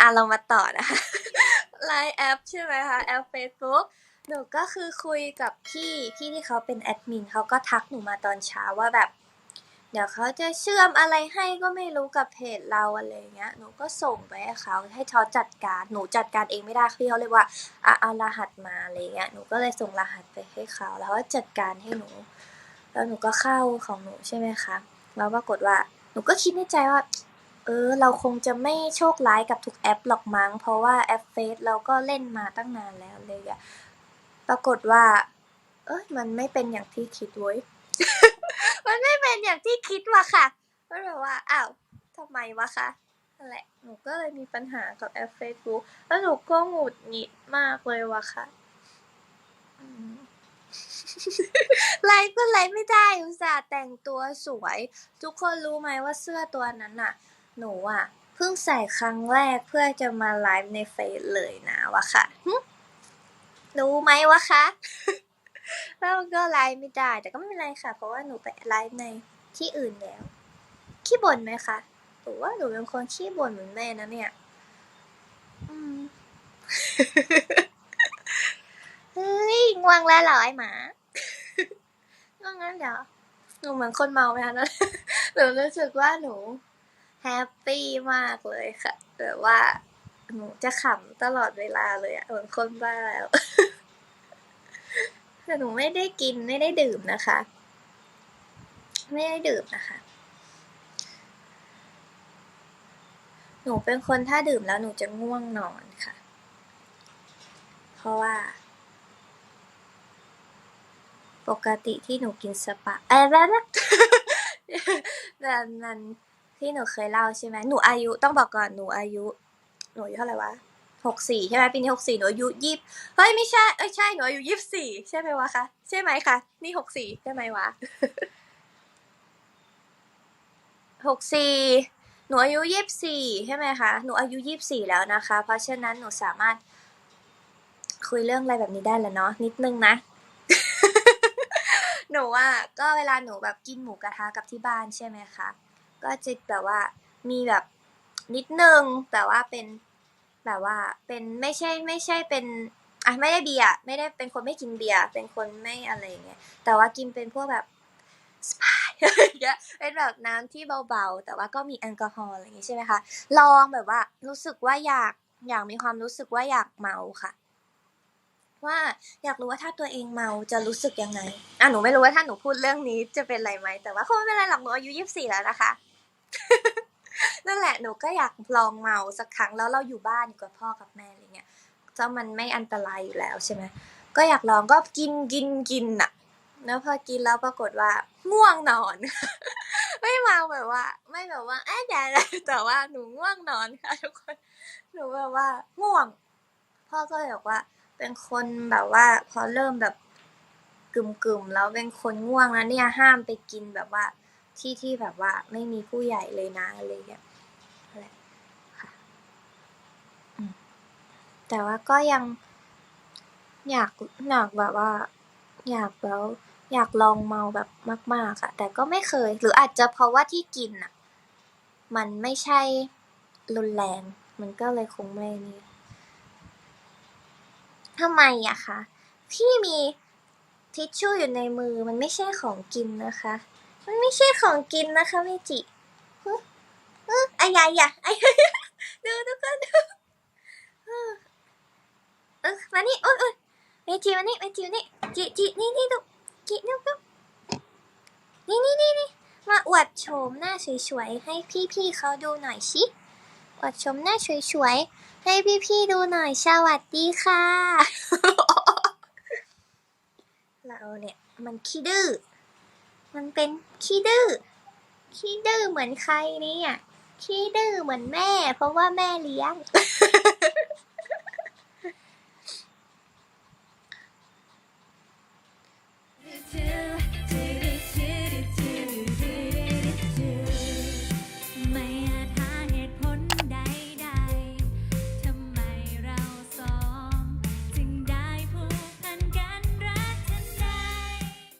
อะเรามาต่อนะคะไลน์แอปใช่ไหมคะแอป Facebook หนูก็คือคุยกับพี่พี่ที่เขาเป็นแอดมินเขาก็ทักหนูมาตอนเช้าว่าแบบ เดี๋ยวเขาจะเชื่อมอะไรให้ก็ไม่รู้กับเพจเราอะไรเงี้ยหนูก็ส่งไปให้เขาให้เขาจัดการหนูจัดการเองไม่ได้พี่เขาเลยว่าอะเอารหัสมาอะไรเงี้ยหนูก็เลยส่งรหัสไปให้เขาแล้วเขาจัดการให้หนู แล้วหนูก็เข้าของหนูใช่ไหมคะแล้วปรากฏว่าหนูก็คิดในใจว่า เออ เราคงจะไม่โชคร้ายกับทุกแอปหรอกมั้ง เพราะว่าแอปเฟซเราก็เล่นมาตั้งนานแล้วเลยอะ ปรากฏว่า เอ้ย มันไม่เป็นอย่างที่คิดเว้ย มันไม่เป็นอย่างที่คิดว่ะค่ะก็เลยว่า อ้าวทำไมวะคะนั่นแหละ หนูก็เลยมีปัญหากับแอป Facebook แล้วหนูก็หงุดหงิดมากเลยวะค่ะไลฟ์ก็ไลฟ์ไม่ได้อุตส่าห์แต่งตัวสวย ทุกคนรู้ไหมว่าเสื้อตัวนั้นน่ะ หนูอะเพิ่งใส่ครั้งแรกเพื่อจะมาไลฟ์ในเฟซเลยนะวะค่ะรู้ไหมวะคะแล้วมันก็ไลฟ์ไม่ได้ แต่ก็ไม่เป็นไรค่ะ เพราะว่าหนูไปไลฟ์ในที่อื่นแล้ว ขี้บ่นไหมคะหนูว่าหนูเป็นคนขี้บ่นเหมือนแม่นะเนี่ย อืมเฮ้ยง่วงแล้วเหรอไอ้หมาง่วงแล้วเหรอหนูเหมือนคนเมาไหมคะหนูรู้สึกว่าหนู ปปี้มากเลยค่ะแบบว่าหนูจะขำตลอดเวลาเลยอะเหมือนคนบ้าแล้วแต่หนูไม่ได้กินไม่ได้ดื่มนะคะ ไม่ได้ดื่มนะคะ หนูเป็นคนถ้าดื่มแล้วหนูจะง่วงนอนค่ะ เพราะว่า ปกติที่หนูกินสปาเอ้ยแบบนั้นแบบนั้น ที่หนูเคยเล่าใช่ไหมหนูอายุต้องบอกก่อนหนูอายุ หนูอายุเท่าไหร่วะหกสี่ใช่ไหมปีนี้หกสี่หนูอายุยี่สิบเฮ้ยไม่ใช่เอ้ยใช่หนูอายุยี่สิบสี่ใช่ไหมวะคะใช่ไหมคะนี่หกสี่ใช่ไหมวะหกสี่หนูอายุยี่สิบสี่ใช่ไหมคะหนูอายุยี่สิบสี่แล้วนะคะ เพราะฉะนั้นหนูสามารถ คุยเรื่องอะไรแบบนี้ได้แล้วเนาะนิดนึงนะหนูอะก็เวลาหนูแบบกินหมูกระทะกับที่บ้านใช่ไหมคะ ก็จะแบบว่ามีแบบนิดนึงแต่ว่าเป็นแบบว่าเป็นไม่ใช่ไม่ใช่เป็นอะไม่ได้เบียร์ไม่ได้เป็นคนไม่กินเบียร์เป็นคนไม่อะไรอย่างเงี้ยแต่ว่ากินเป็นพวกแบบสปายอะไรเงี้ยเป็นแบบน้ำที่เบาๆ แต่ว่าก็มีแอลกอฮอล์อะไรอย่างงี้ยใช่ไหมคะลองแบบว่ารู้สึกว่าอยากอยากมีความรู้สึกว่าอยากเมาค่ะ ว่าอยากรู้ว่าถ้าตัวเองเมาจะรู้สึกยังไงอะหนูไม่รู้ว่าถ้าหนูพูดเรื่องนี้จะเป็นไรไหมแต่ว่าคงไม่เป็นไรหรอกหนูอายุยี่สิบสี่แล้วนะคะ นั่นแหละหนูก็อยากลองเมาสักครั้งแล้วเราอยู่บ้านอยู่กับพ่อกับแม่อะไรเงี้ยจะมันไม่อันตรายอยู่แล้วใช่ไหมก็อยากลองก็กินกินกินอะแล้วพอกินแล้วปรากฏว่าง่วงนอน ไม่เมาแบบว่า ไม่แบบว่าเอ๊ะเดี๋ยวนะแต่ว่าหนูง่วงนอนค่ะทุกคนหนูแบบว่าง่วง พ่อก็เลยบอกว่า เป็นคนแบบว่า พอเริ่มแบบกึ่มๆแล้วเป็นคนง่วงแล้วเนี่ยห้ามไปกินแบบว่า ที่ที่แบบว่าไม่มีผู้ใหญ่เลยนะอะไรเงี้ยนั่นแหละค่ะแต่ว่าก็ยังอยากอยากแบบว่า อยากแล้วอยากลองเมาแบบมากๆอะแต่ก็ไม่เคย หรืออาจจะเพราะว่าที่กินอะมันไม่ใช่รุนแรง มันก็เลยคงไม่นี่ทำไมอะคะ พี่มีทิชชู่อยู่ในมือมันไม่ใช่ของกินนะคะ มันไม่ใช่ของกินนะคะเมจิฮึฮึอายายะอายายดูทุกคนดูเออมานี่โอ๊ยโอ๊ยเมจิมานี่เมจิมานี่จิจินี่นี่ดูจินี่ดูนี่นี่นี่นี่มาอวดโฉมหน้าสวยๆให้พี่ๆเขาดูหน่อยชิอวดโฉมหน้าสวยๆให้พี่ๆดูหน่อยสวัสดีค่ะ เราเนี่ยมันขี้ดื้อ มันเป็นขี้ดื้อขี้ดื้อเหมือนใครเนี่ยขี้ดื้อเหมือนแม่ เพราะว่าแม่เลี้ยง